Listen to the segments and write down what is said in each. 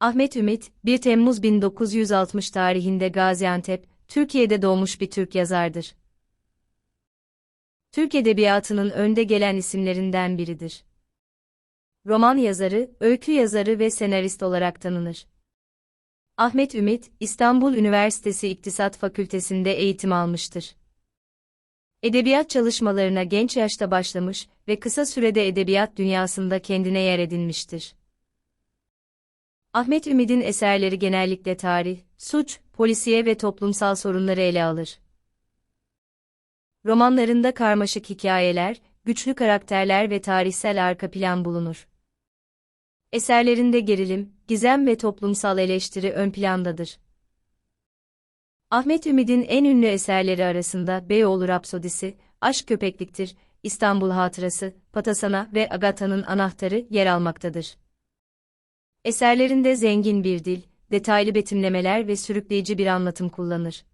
Ahmet Ümit, 1 Temmuz 1960 tarihinde Gaziantep, Türkiye'de doğmuş bir Türk yazardır. Türk Edebiyatı'nın önde gelen isimlerinden biridir. Roman yazarı, öykü yazarı ve senarist olarak tanınır. Ahmet Ümit, İstanbul Üniversitesi İktisat Fakültesinde eğitim almıştır. Edebiyat çalışmalarına genç yaşta başlamış ve kısa sürede edebiyat dünyasında kendine yer edinmiştir. Ahmet Ümit'in eserleri genellikle tarih, suç, polisiye ve toplumsal sorunları ele alır. Romanlarında karmaşık hikayeler, güçlü karakterler ve tarihsel arka plan bulunur. Eserlerinde gerilim, gizem ve toplumsal eleştiri ön plandadır. Ahmet Ümit'in en ünlü eserleri arasında Beyoğlu Rapsodisi, Aşk Köpekliktir, İstanbul Hatırası, Patasana ve Agatha'nın Anahtarı yer almaktadır. Eserlerinde zengin bir dil, detaylı betimlemeler ve sürükleyici bir anlatım kullanır.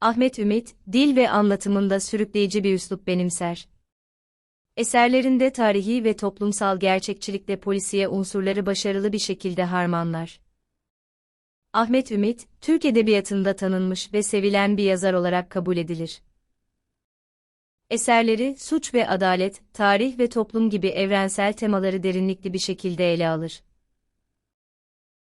Ahmet Ümit, dil ve anlatımında sürükleyici bir üslup benimser. Eserlerinde tarihi ve toplumsal gerçekçilikle polisiye unsurları başarılı bir şekilde harmanlar. Ahmet Ümit, Türk Edebiyatı'nda tanınmış ve sevilen bir yazar olarak kabul edilir. Eserleri, suç ve adalet, tarih ve toplum gibi evrensel temaları derinlikli bir şekilde ele alır.